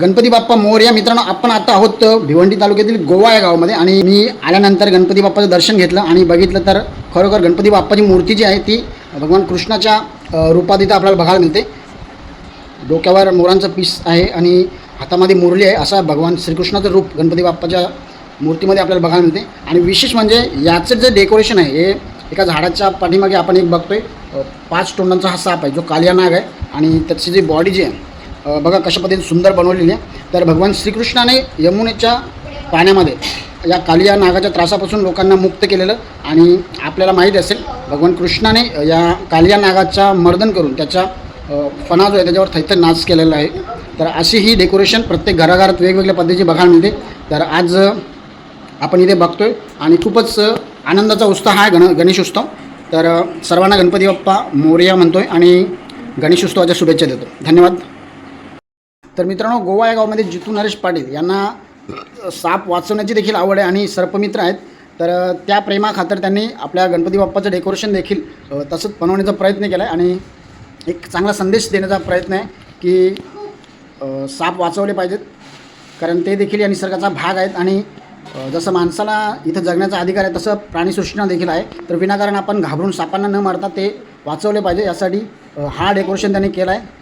गणपती बाप्पा मोर्या मित्रांनो आपण आता आहोत भिवंडी तालुक्यातील गोवा या गावामध्ये आणि मी आल्यानंतर गणपती बाप्पाचं दर्शन घेतलं आणि बघितलं तर खरोखर गणपती बाप्पाची मूर्ती जी आहे ती भगवान कृष्णाच्या रूपात इथं आपल्याला बघायला मिळते. डोक्यावर मोरांचं पीस आहे आणि हातामध्ये मुरली आहे असा भगवान श्रीकृष्णाचं रूप गणपती बाप्पाच्या मूर्तीमध्ये आपल्याला बघायला मिळते. आणि विशेष म्हणजे याचं जे डेकोरेशन आहे हे एका झाडाच्या पाठीमागे आपण एक बघतोय पाच तोंडांचा हा साप आहे जो कालिया नाग आहे आणि त्याची जी बॉडी जी आहे बघा कशा पद्धतीने सुंदर बनवलेली आहे. तर भगवान श्रीकृष्णाने यमुनेच्या पाण्यामध्ये या कालिया नागाच्या त्रासापासून लोकांना मुक्त केलेलं आणि आपल्याला माहीत असेल भगवान कृष्णाने या कालिया नागाचा मर्दन करून त्याचा फणा जो आहे त्याच्यावर थैथर नाच केलेला आहे. तर अशी ही डेकोरेशन प्रत्येक घराघरात वेगवेगळ्या पद्धतीची बघायला मिळते. तर आज आपण इथे बघतोय आणि खूपच आनंदाचा उत्साह आहे गण गणेश उत्सव. तर सर्वांना गणपती बाप्पा मोरया म्हणतोय आणि गणेश उत्सवाच्या शुभेच्छा देतो. धन्यवाद. तर मित्रांनो गोवा या गावामध्ये जितू नरेश पाटील यांना साप वाचवण्याची देखील आवड आहे आणि सर्पमित्र आहेत. तर त्या प्रेमाखातर त्यांनी आपल्या गणपती बाप्पाचं डेकोरेशन देखील तसंच बनवण्याचा प्रयत्न केला आहे आणि एक चांगला संदेश देण्याचा प्रयत्न आहे की साप वाचवले पाहिजेत. कारण ते देखील या निसर्गाचा भाग आहेत आणि जसं माणसाला इथं जगण्याचा अधिकार आहे तसं प्राणीसृष्टीना देखील आहे. तर विनाकारण आपण घाबरून सापांना न मारता ते वाचवले पाहिजे. यासाठी हा डेकोरेशन त्यांनी केला आहे